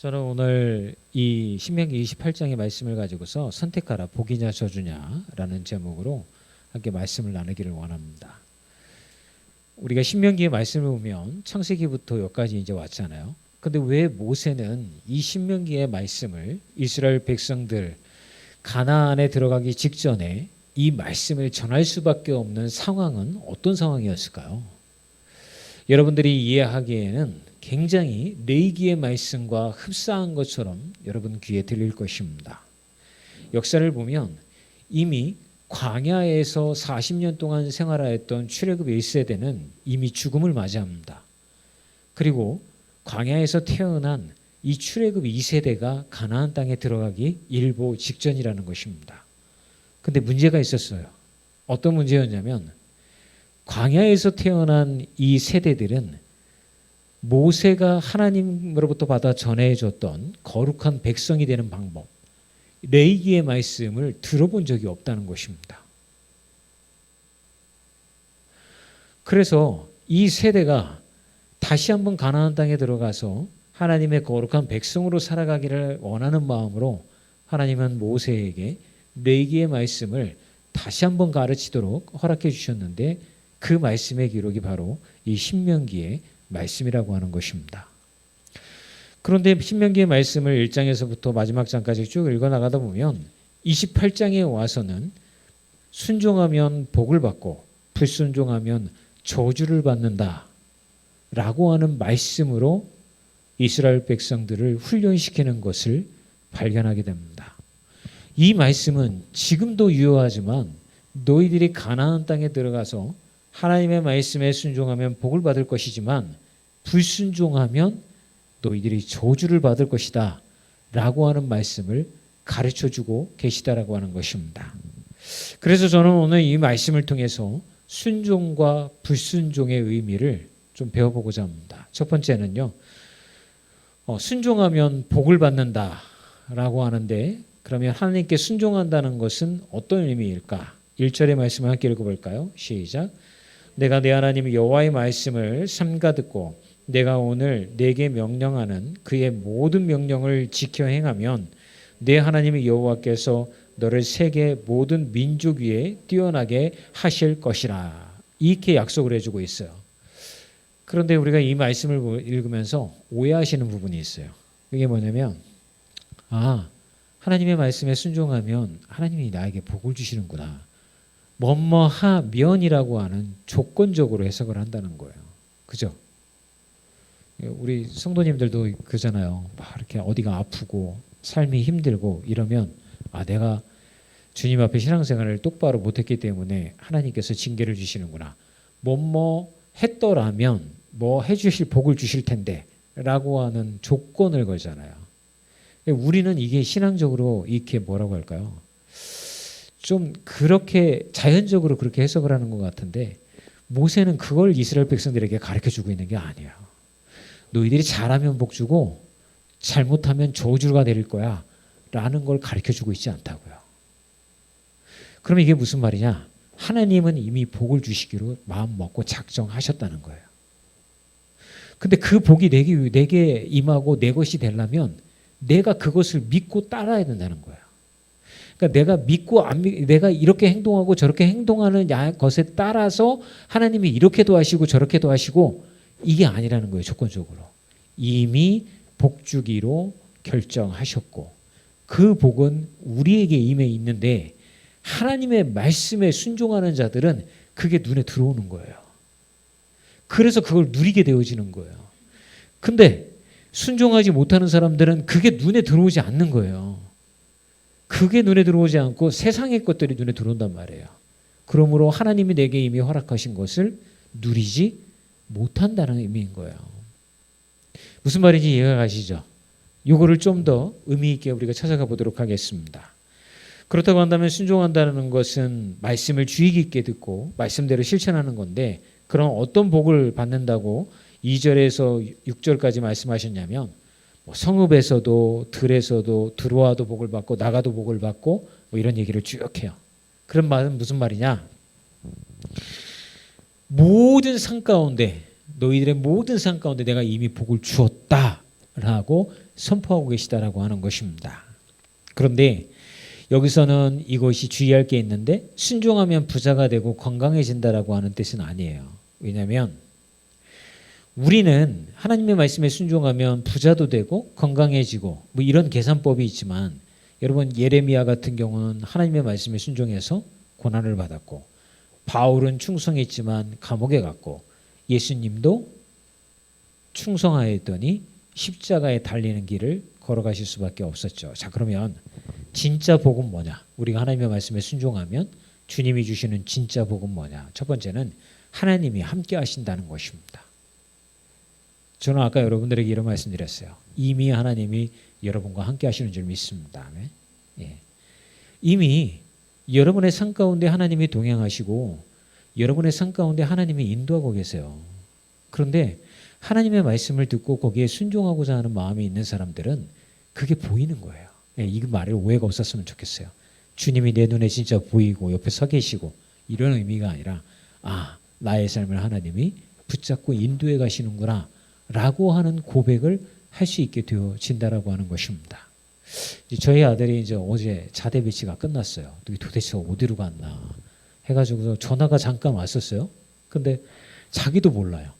저는 오늘 이 신명기 28장의 말씀을 가지고서 선택하라 복이냐 저주냐라는 제목으로 함께 말씀을 나누기를 원합니다. 우리가 신명기의 말씀을 보면 창세기부터 여기까지 이제 왔잖아요. 근데 왜 모세는 이 신명기의 말씀을 이스라엘 백성들 가나안에 들어가기 직전에 이 말씀을 전할 수밖에 없는 상황은 어떤 상황이었을까요? 여러분들이 이해하기에는 굉장히 레이기의 말씀과 흡사한 것처럼 여러분 귀에 들릴 것입니다. 역사를 보면 이미 광야에서 40년 동안 생활하였던 출애굽 1세대는 이미 죽음을 맞이합니다. 그리고 광야에서 태어난 이 출애굽 2세대가 가나안 땅에 들어가기 일보 직전이라는 것입니다. 근데 문제가 있었어요. 어떤 문제였냐면 광야에서 태어난 이 세대들은 모세가 하나님으로부터 받아 전해줬던 거룩한 백성이 되는 방법, 레이기의 말씀을 들어본 적이 없다는 것입니다. 그래서 이 세대가 다시 한번 가나안 땅에 들어가서 하나님의 거룩한 백성으로 살아가기를 원하는 마음으로 하나님은 모세에게 레이기의 말씀을 다시 한번 가르치도록 허락해 주셨는데 그 말씀의 기록이 바로 이 신명기의 말씀이라고 하는 것입니다. 그런데 신명기의 말씀을 1장에서부터 마지막 장까지 쭉 읽어 나가다 보면 28장에 와서는 순종하면 복을 받고 불순종하면 저주를 받는다. 라고 하는 말씀으로 이스라엘 백성들을 훈련시키는 것을 발견하게 됩니다. 이 말씀은 지금도 유효하지만 너희들이 가나안 땅에 들어가서 하나님의 말씀에 순종하면 복을 받을 것이지만 불순종하면 너희들이 저주를 받을 것이다. 라고 하는 말씀을 가르쳐 주고 계시다라고 하는 것입니다. 그래서 저는 오늘 이 말씀을 통해서 순종과 불순종의 의미를 좀 배워보고자 합니다. 첫 번째는요, 어, 순종하면 복을 받는다 라고 하는데, 그러면 하나님께 순종한다는 것은 어떤 의미일까? 1절의 말씀을 함께 읽어볼까요? 시작. 내가 내 하나님 여호와의 말씀을 삼가 듣고 내가 오늘 내게 명령하는 그의 모든 명령을 지켜 행하면 내 하나님 여호와께서 너를 세계 모든 민족 위에 뛰어나게 하실 것이라 이렇게 약속을 해주고 있어요. 그런데 우리가 이 말씀을 읽으면서 오해하시는 부분이 있어요. 그게 뭐냐면 아 하나님의 말씀에 순종하면 하나님이 나에게 복을 주시는구나. 뭐뭐하 면이라고 하는 조건적으로 해석을 한다는 거예요. 그죠? 우리 성도님들도 그잖아요. 막 이렇게 어디가 아프고 삶이 힘들고 이러면 아 내가 주님 앞에 신앙생활을 똑바로 못했기 때문에 하나님께서 징계를 주시는구나. 뭐뭐 했더라면 뭐 해주실 복을 주실 텐데라고 하는 조건을 걸잖아요. 우리는 이게 신앙적으로 이렇게 뭐라고 할까요? 좀 그렇게 자연적으로 그렇게 해석을 하는 것 같은데 모세는 그걸 이스라엘 백성들에게 가르쳐 주고 있는 게 아니에요. 너희들이 잘하면 복 주고 잘못하면 저주가 내릴 거야. 라는 걸 가르쳐 주고 있지 않다고요. 그럼 이게 무슨 말이냐? 하나님은 이미 복을 주시기로 마음 먹고 작정하셨다는 거예요. 근데 그 복이 내게, 내게 임하고 내 것이 되려면 내가 그것을 믿고 따라야 된다는 거예요. 그러니까 내가 믿고 안 믿, 내가 이렇게 행동하고 저렇게 행동하는 것에 따라서 하나님이 이렇게도 하시고 저렇게도 하시고 이게 아니라는 거예요, 조건적으로. 이미 복 주기로 결정하셨고 그 복은 우리에게 임해 있는데 하나님의 말씀에 순종하는 자들은 그게 눈에 들어오는 거예요. 그래서 그걸 누리게 되어지는 거예요. 근데 순종하지 못하는 사람들은 그게 눈에 들어오지 않는 거예요. 그게 눈에 들어오지 않고 세상의 것들이 눈에 들어온단 말이에요. 그러므로 하나님이 내게 이미 허락하신 것을 누리지 못한다는 의미인 거예요. 무슨 말인지 이해가 가시죠? 요거를 좀 더 의미 있게 우리가 찾아가 보도록 하겠습니다. 그렇다고 한다면 순종한다는 것은 말씀을 주의 깊게 듣고 말씀대로 실천하는 건데 그럼 어떤 복을 받는다고 2절에서 6절까지 말씀하셨냐면 뭐 성읍에서도 들에서도 들어와도 복을 받고 나가도 복을 받고 뭐 이런 얘기를 쭉 해요. 그런 말은 무슨 말이냐? 모든 상 가운데 너희들의 모든 상 가운데 내가 이미 복을 주었다라고 하고 선포하고 계시다라고 하는 것입니다. 그런데 여기서는 이것이 주의할 게 있는데 순종하면 부자가 되고 건강해진다라고 하는 뜻은 아니에요. 왜냐하면 우리는 하나님의 말씀에 순종하면 부자도 되고 건강해지고 뭐 이런 계산법이 있지만 여러분 예레미야 같은 경우는 하나님의 말씀에 순종해서 고난을 받았고 바울은 충성했지만 감옥에 갔고 예수님도 충성하였더니 십자가에 달리는 길을 걸어가실 수밖에 없었죠. 자 그러면 진짜 복은 뭐냐? 우리가 하나님의 말씀에 순종하면 주님이 주시는 진짜 복은 뭐냐? 첫 번째는 하나님이 함께 하신다는 것입니다. 저는 아까 여러분들에게 이런 말씀드렸어요. 이미 하나님이 여러분과 함께 하시는 줄 믿습니다. 예. 이미 여러분의 삶 가운데 하나님이 동행하시고 여러분의 삶 가운데 하나님이 인도하고 계세요. 그런데 하나님의 말씀을 듣고 거기에 순종하고자 하는 마음이 있는 사람들은 그게 보이는 거예요. 예, 이 말에 오해가 없었으면 좋겠어요. 주님이 내 눈에 진짜 보이고 옆에 서 계시고 이런 의미가 아니라 아 나의 삶을 하나님이 붙잡고 인도해 가시는구나 라고 하는 고백을 할 수 있게 되어진다라고 하는 것입니다. 저희 아들이 이제 어제 자대 배치가 끝났어요. 도대체 어디로 갔나 해가지고 전화가 잠깐 왔었어요. 근데 자기도 몰라요.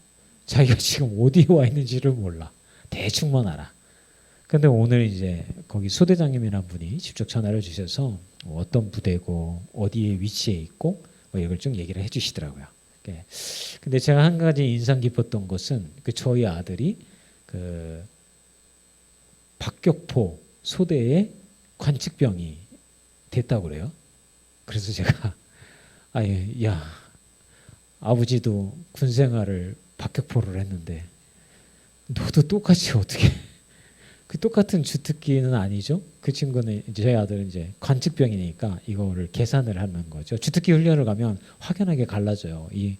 자기가 지금 어디에 와 있는지를 몰라. 대충만 알아. 근데 오늘 이제 거기 소대장님이란 분이 직접 전화를 주셔서 어떤 부대고 어디에 위치해 있고 뭐 이걸 좀 얘기를 해주시더라고요. 예. 근데 제가 한 가지 인상 깊었던 것은 그 저희 아들이 그 박격포 소대의 관측병이 됐다고 그래요. 그래서 제가 아예 야 아버지도 군 생활을 박격포를 했는데 너도 똑같이 어떻게 그 똑같은 주특기는 아니죠. 그 친구는 이제 저희 아들은 이제 관측병이니까 이거를 계산을 하는 거죠. 주특기 훈련을 가면 확연하게 갈라져요. 이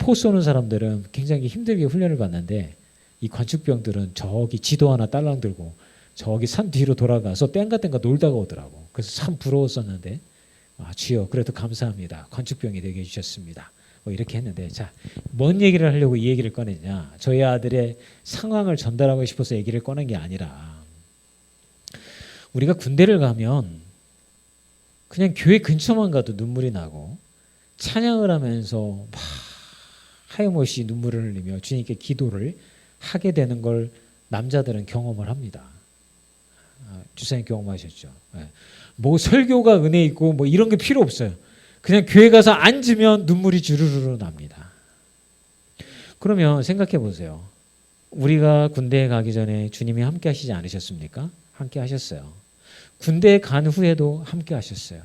포 쏘는 사람들은 굉장히 힘들게 훈련을 받는데 이 관측병들은 저기 지도 하나 딸랑 들고 저기 산 뒤로 돌아가서 땡가 땡가 놀다가 오더라고. 그래서 참 부러웠었는데 아, 주여 그래도 감사합니다. 관측병이 되게 해주셨습니다. 뭐 이렇게 했는데 자 뭔 얘기를 하려고 이 얘기를 꺼내냐 저희 아들의 상황을 전달하고 싶어서 얘기를 꺼낸 게 아니라 우리가 군대를 가면 그냥 교회 근처만 가도 눈물이 나고 찬양을 하면서 막 하염없이 눈물을 흘리며 주님께 기도를 하게 되는 걸 남자들은 경험을 합니다. 아, 주사님 경험하셨죠. 네. 뭐 설교가 은혜 있고 뭐 이런 게 필요 없어요. 그냥 교회 가서 앉으면 눈물이 주르르 납니다. 그러면 생각해 보세요. 우리가 군대에 가기 전에 주님이 함께 하시지 않으셨습니까? 함께 하셨어요. 군대에 간 후에도 함께 하셨어요.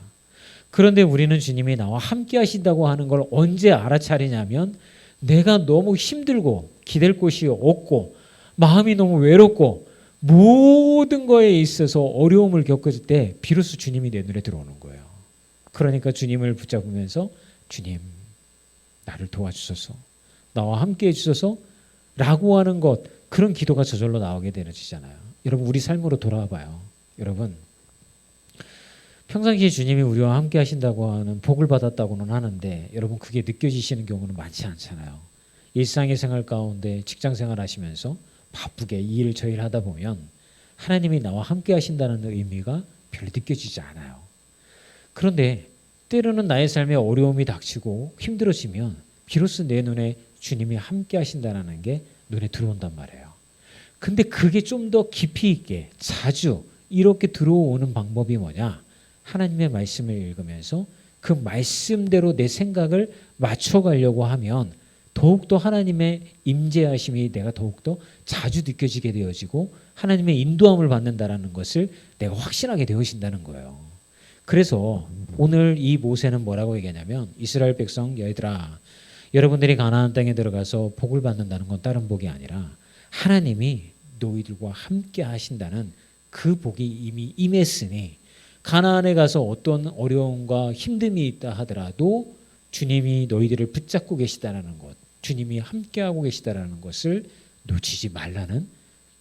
그런데 우리는 주님이 나와 함께 하신다고 하는 걸 언제 알아차리냐면 내가 너무 힘들고 기댈 곳이 없고 마음이 너무 외롭고 모든 거에 있어서 어려움을 겪을 때 비로소 주님이 내 눈에 들어오는 거예요. 그러니까 주님을 붙잡으면서 주님 나를 도와주소서 나와 함께 해주소서 라고 하는 것 그런 기도가 저절로 나오게 되어지잖아요. 여러분 우리 삶으로 돌아와 봐요. 여러분 평상시에 주님이 우리와 함께 하신다고 하는 복을 받았다고는 하는데 여러분 그게 느껴지시는 경우는 많지 않잖아요. 일상의 생활 가운데 직장 생활 하시면서 바쁘게 일 저 일 하다 보면 하나님이 나와 함께 하신다는 의미가 별로 느껴지지 않아요. 그런데 때로는 나의 삶에 어려움이 닥치고 힘들어지면 비로소 내 눈에 주님이 함께 하신다는 게 눈에 들어온단 말이에요. 근데 그게 좀 더 깊이 있게 자주 이렇게 들어오는 방법이 뭐냐? 하나님의 말씀을 읽으면서 그 말씀대로 내 생각을 맞춰가려고 하면 더욱더 하나님의 임재하심이 내가 더욱더 자주 느껴지게 되어지고 하나님의 인도함을 받는다라는 것을 내가 확신하게 되어진다는 거예요. 그래서 오늘 이 모세는 뭐라고 얘기하냐면 이스라엘 백성 얘들아 여러분들이 가나안 땅에 들어가서 복을 받는다는 건 다른 복이 아니라 하나님이 너희들과 함께 하신다는 그 복이 이미 임했으니 가나안에 가서 어떤 어려움과 힘듦이 있다 하더라도 주님이 너희들을 붙잡고 계시다라는 것, 주님이 함께하고 계시다라는 것을 놓치지 말라는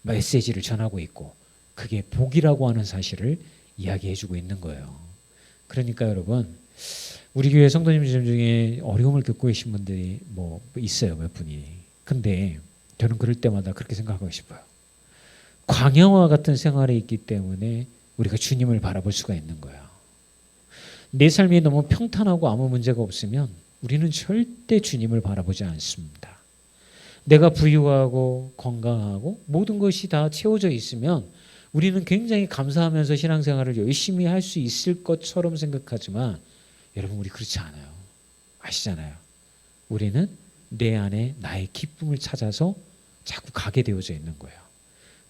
메시지를 전하고 있고 그게 복이라고 하는 사실을 이야기해주고 있는 거예요. 그러니까 여러분 우리 교회 성도님 중에 어려움을 겪고 계신 분들이 뭐 있어요 몇 분이. 근데 저는 그럴 때마다 그렇게 생각하고 싶어요. 광야와 같은 생활에 있기 때문에 우리가 주님을 바라볼 수가 있는 거예요. 내 삶이 너무 평탄하고 아무 문제가 없으면 우리는 절대 주님을 바라보지 않습니다. 내가 부유하고 건강하고 모든 것이 다 채워져 있으면 우리는 굉장히 감사하면서 신앙생활을 열심히 할 수 있을 것처럼 생각하지만 여러분 우리 그렇지 않아요. 아시잖아요. 우리는 내 안에 나의 기쁨을 찾아서 자꾸 가게 되어져 있는 거예요.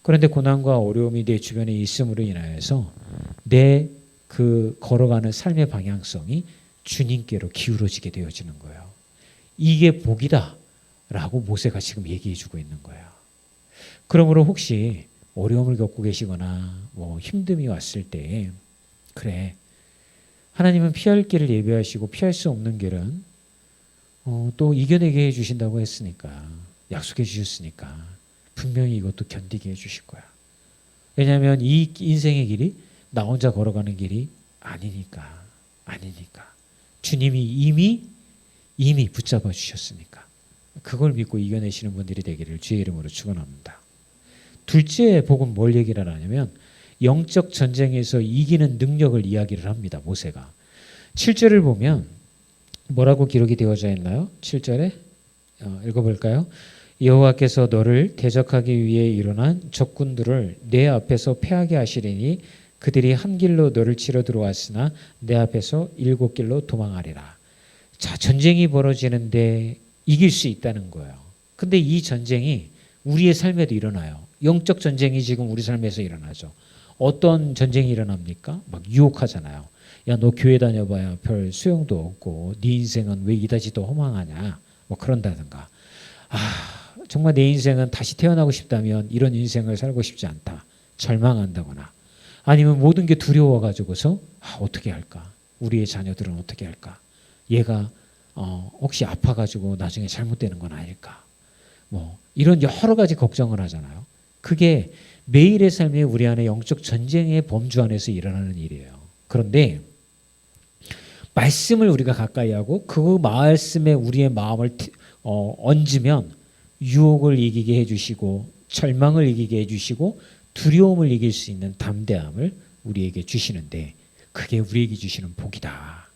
그런데 고난과 어려움이 내 주변에 있음으로 인하여서 내 그 걸어가는 삶의 방향성이 주님께로 기울어지게 되어지는 거예요. 이게 복이다 라고 모세가 지금 얘기해 주고 있는 거예요. 그러므로 혹시 어려움을 겪고 계시거나 뭐 힘듦이 왔을 때 그래 하나님은 피할 길을 예비하시고 피할 수 없는 길은 어, 또 이겨내게 해주신다고 했으니까 약속해 주셨으니까 분명히 이것도 견디게 해주실 거야. 왜냐하면 이 인생의 길이 나 혼자 걸어가는 길이 아니니까 아니니까 주님이 이미 이미 붙잡아 주셨으니까 그걸 믿고 이겨내시는 분들이 되기를 주의 이름으로 축원합니다. 둘째 복은 뭘 얘기를 하냐면 영적 전쟁에서 이기는 능력을 이야기를 합니다. 모세가 7절을 보면 뭐라고 기록이 되어져 있나요? 7절에 어, 읽어볼까요? 여호와께서 너를 대적하기 위해 일어난 적군들을 내 앞에서 패하게 하시리니 그들이 한 길로 너를 치러 들어왔으나 내 앞에서 일곱 길로 도망하리라. 자 전쟁이 벌어지는데 이길 수 있다는 거예요. 근데 이 전쟁이 우리의 삶에도 일어나요. 영적 전쟁이 지금 우리 삶에서 일어나죠. 어떤 전쟁이 일어납니까? 막 유혹하잖아요. 야 너 교회 다녀봐야 별 소용도 없고 네 인생은 왜 이다지 더 허망하냐? 뭐 그런다든가. 아 정말 내 인생은 다시 태어나고 싶다면 이런 인생을 살고 싶지 않다. 절망한다거나 아니면 모든 게 두려워가지고서 아, 어떻게 할까? 우리의 자녀들은 어떻게 할까? 얘가 어, 혹시 아파가지고 나중에 잘못되는 건 아닐까? 뭐 이런 여러 가지 걱정을 하잖아요. 그게 매일의 삶에 우리 안에 영적 전쟁의 범주 안에서 일어나는 일이에요. 그런데 말씀을 우리가 가까이 하고 그 말씀에 우리의 마음을 어, 얹으면 유혹을 이기게 해주시고 절망을 이기게 해주시고 두려움을 이길 수 있는 담대함을 우리에게 주시는데 그게 우리에게 주시는 복이다.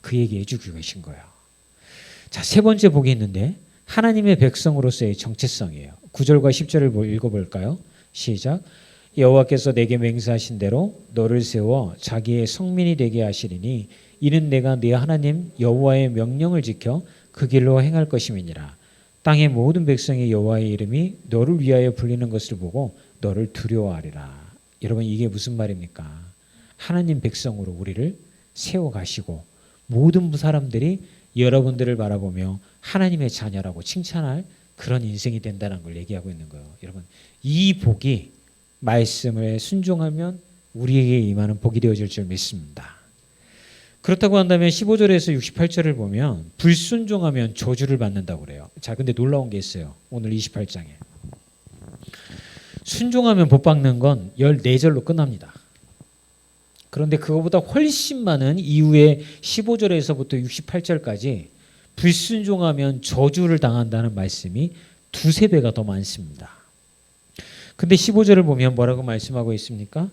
그 얘기해 주고 계신 거예요. 자, 세 번째 복이 있는데 하나님의 백성으로서의 정체성이에요. 9절과 10절을 읽어볼까요? 시작. 여호와께서 내게 맹세하신 대로 너를 세워 자기의 성민이 되게 하시리니 이는 내가 네 하나님 여호와의 명령을 지켜 그 길로 행할 것임이니라. 땅의 모든 백성의 여호와의 이름이 너를 위하여 불리는 것을 보고 너를 두려워하리라. 여러분 이게 무슨 말입니까? 하나님 백성으로 우리를 세워 가시고 모든 사람들이 여러분들을 바라보며 하나님의 자녀라고 칭찬할 그런 인생이 된다는 걸 얘기하고 있는 거예요. 여러분, 이 복이 말씀을 순종하면 우리에게 임하는 복이 되어질 줄 믿습니다. 그렇다고 한다면 15절에서 68절을 보면 불순종하면 저주를 받는다고 그래요. 자, 근데 놀라운 게 있어요. 오늘 28장에. 순종하면 복 받는 건 14절로 끝납니다. 그런데 그거보다 훨씬 많은 이후에 15절에서부터 68절까지 불순종하면 저주를 당한다는 말씀이 두세 배가 더 많습니다. 근데 15절을 보면 뭐라고 말씀하고 있습니까?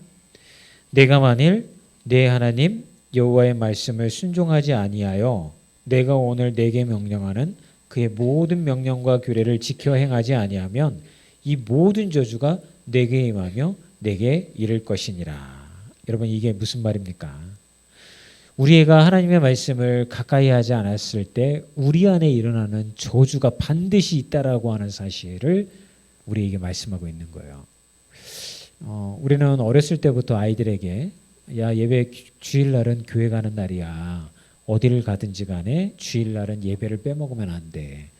내가 만일 내 하나님 여호와의 말씀을 순종하지 아니하여 내가 오늘 내게 명령하는 그의 모든 명령과 규례를 지켜 행하지 아니하면 이 모든 저주가 내게 임하며 내게 이를 것이니라. 여러분 이게 무슨 말입니까? 우리가 하나님의 말씀을 가까이 하지 않았을 때 우리 안에 일어나는 저주가 반드시 있다라고 하는 사실을 우리에게 말씀하고 있는 거예요. 어, 우리는 어렸을 때부터 아이들에게 야 예배 주일날은 교회 가는 날이야. 어디를 가든지 간에 주일날은 예배를 빼먹으면 안 돼.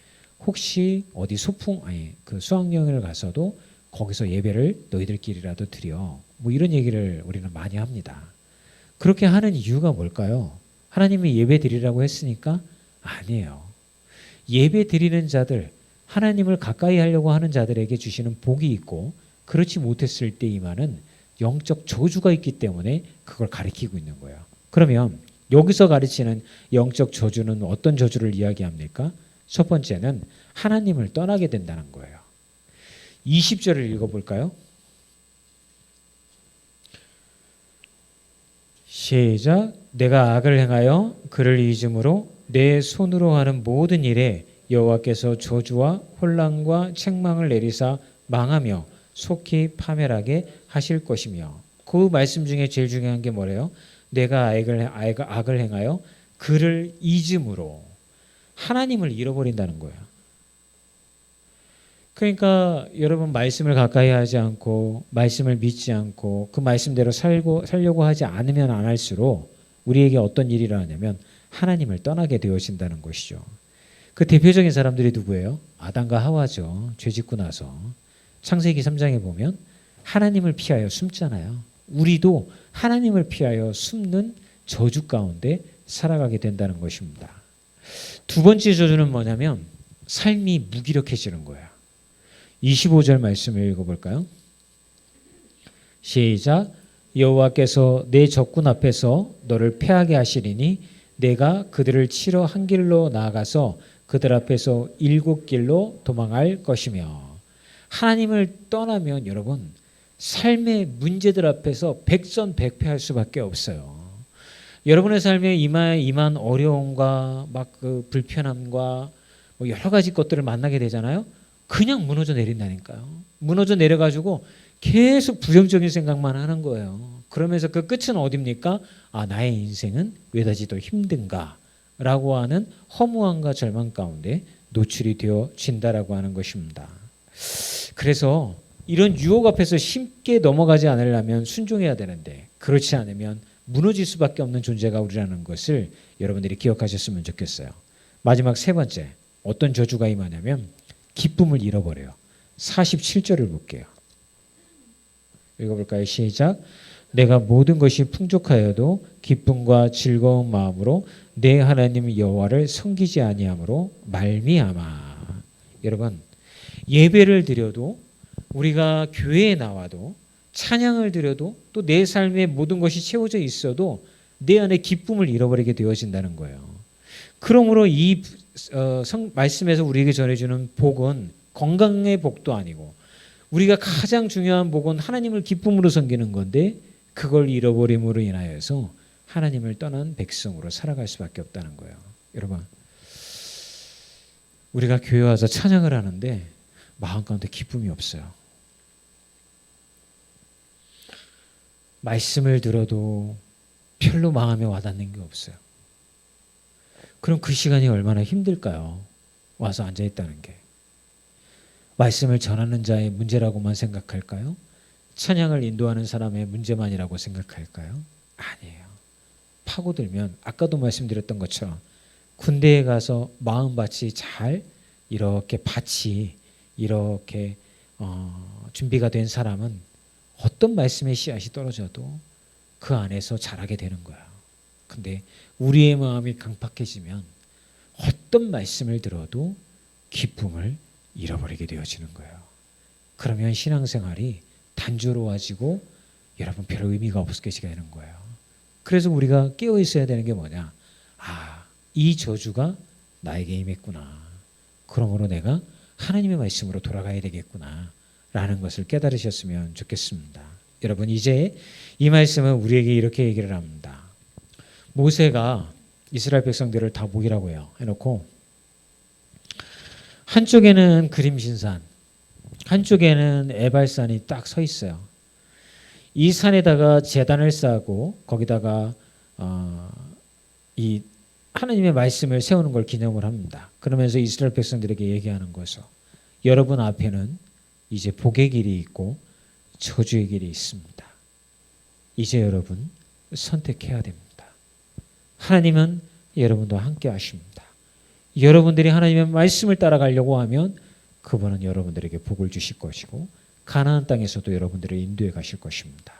혹시 어디 소풍 아니 그 수학여행을 가서도 거기서 예배를 너희들끼리라도 드려. 뭐 이런 얘기를 우리는 많이 합니다. 그렇게 하는 이유가 뭘까요? 하나님이 예배 드리라고 했으니까 아니에요. 예배 드리는 자들, 하나님을 가까이 하려고 하는 자들에게 주시는 복이 있고 그렇지 못했을 때 임하는 영적 저주가 있기 때문에 그걸 가리키고 있는 거예요. 그러면 여기서 가르치는 영적 저주는 어떤 저주를 이야기합니까? 첫 번째는 하나님을 떠나게 된다는 거예요. 20절을 읽어볼까요? 시작. 내가 악을 행하여 그를 잊음으로 내 손으로 하는 모든 일에 여호와께서 저주와 혼란과 책망을 내리사 망하며 속히 파멸하게 하실 것이며 그 말씀 중에 제일 중요한 게 뭐래요? 내가 악을, 행하여 그를 잊음으로 하나님을 잃어버린다는 거예요. 그러니까 여러분 말씀을 가까이 하지 않고 말씀을 믿지 않고 그 말씀대로 살고 살려고 하지 않으면 안 할수록 우리에게 어떤 일이 일어나냐면 하나님을 떠나게 되어진다는 것이죠. 그 대표적인 사람들이 누구예요? 아담과 하와죠. 죄 짓고 나서 창세기 3장에 보면 하나님을 피하여 숨잖아요. 우리도 하나님을 피하여 숨는 저주 가운데 살아가게 된다는 것입니다. 두 번째 저주는 뭐냐면 삶이 무기력해지는 거예요. 25절 말씀을 읽어볼까요? 시작. 여호와께서 내 적군 앞에서 너를 패하게 하시리니 내가 그들을 치러 한 길로 나아가서 그들 앞에서 일곱 길로 도망할 것이며 하나님을 떠나면 여러분 삶의 문제들 앞에서 백전백패할 수밖에 없어요. 여러분의 삶에 임한 임한 어려움과 막 그 불편함과 뭐 여러 가지 것들을 만나게 되잖아요. 그냥 무너져 내린다니까요. 무너져 내려가지고 계속 부정적인 생각만 하는 거예요. 그러면서 그 끝은 어딥니까? 아, 나의 인생은 왜다지 더 힘든가? 라고 하는 허무함과 절망 가운데 노출이 되어진다라고 하는 것입니다. 그래서 이런 유혹 앞에서 쉽게 넘어가지 않으려면 순종해야 되는데 그렇지 않으면 무너질 수밖에 없는 존재가 우리라는 것을 여러분들이 기억하셨으면 좋겠어요. 마지막 세 번째 어떤 저주가 임하냐면 기쁨을 잃어버려요. 47절을 볼게요. 읽어볼까요? 시작. 내가 모든 것이 풍족하여도 기쁨과 즐거운 마음으로 내 하나님 여호와를 섬기지 아니함으로 말미암아. 여러분 예배를 드려도 우리가 교회에 나와도 찬양을 드려도 또 내 삶의 모든 것이 채워져 있어도 내 안에 기쁨을 잃어버리게 되어진다는 거예요. 그러므로 이 어, 성, 말씀에서 우리에게 전해주는 복은 건강의 복도 아니고 우리가 가장 중요한 복은 하나님을 기쁨으로 섬기는 건데 그걸 잃어버림으로 인하여서 하나님을 떠난 백성으로 살아갈 수밖에 없다는 거예요. 여러분, 우리가 교회 와서 찬양을 하는데 마음 가운데 기쁨이 없어요. 말씀을 들어도 별로 마음에 와닿는 게 없어요. 그럼 그 시간이 얼마나 힘들까요? 와서 앉아 있다는 게. 말씀을 전하는 자의 문제라고만 생각할까요? 찬양을 인도하는 사람의 문제만이라고 생각할까요? 아니에요. 파고들면 아까도 말씀드렸던 것처럼 군대에 가서 마음밭이 잘 이렇게 밭이 이렇게 어, 준비가 된 사람은 어떤 말씀의 씨앗이 떨어져도 그 안에서 자라게 되는 거야. 근데 우리의 마음이 강팍해지면 어떤 말씀을 들어도 기쁨을 잃어버리게 되어지는 거예요. 그러면 신앙생활이 단조로워지고 여러분 별 의미가 없게 되는 거예요. 그래서 우리가 깨어 있어야 되는 게 뭐냐? 아, 이 저주가 나에게 임했구나. 그러므로 내가 하나님의 말씀으로 돌아가야 되겠구나. 라는 것을 깨달으셨으면 좋겠습니다. 여러분, 이제 이 말씀은 우리에게 이렇게 얘기를 합니다. 모세가 이스라엘 백성들을 다 모이라고 해요. 해놓고 한쪽에는 그림신산, 한쪽에는 에발산이 딱 서 있어요. 이 산에다가 재단을 쌓고 거기다가 어, 이 하나님의 말씀을 세우는 걸 기념을 합니다. 그러면서 이스라엘 백성들에게 얘기하는 거죠. 여러분 앞에는 이제 복의 길이 있고 저주의 길이 있습니다. 이제 여러분 선택해야 됩니다. 하나님은 여러분과 함께 하십니다. 여러분들이 하나님의 말씀을 따라가려고 하면 그분은 여러분들에게 복을 주실 것이고 가나안 땅에서도 여러분들을 인도해 가실 것입니다.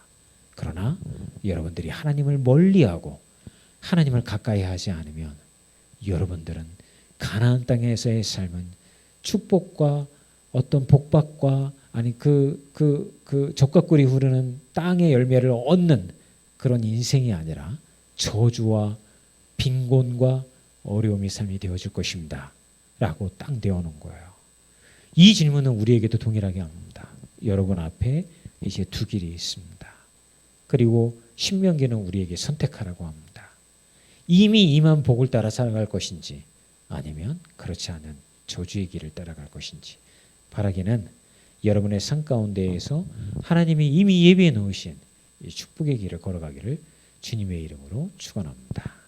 그러나 여러분들이 하나님을 멀리하고 하나님을 가까이 하지 않으면 여러분들은 가나안 땅에서의 삶은 축복과 어떤 복받과 아니 그 그 그 적과꿀이 흐르는 땅의 열매를 얻는 그런 인생이 아니라 저주와 빈곤과 어려움이 삶이 되어질 것입니다. 라고 딱 되어놓은 거예요. 이 질문은 우리에게도 동일하게 합니다. 여러분 앞에 이제 두 길이 있습니다. 그리고 신명기는 우리에게 선택하라고 합니다. 이미 임한 복을 따라 살아갈 것인지 아니면 그렇지 않은 저주의 길을 따라갈 것인지 바라기는 여러분의 삶 가운데에서 하나님이 이미 예비해 놓으신 이 축복의 길을 걸어가기를 주님의 이름으로 축원합니다.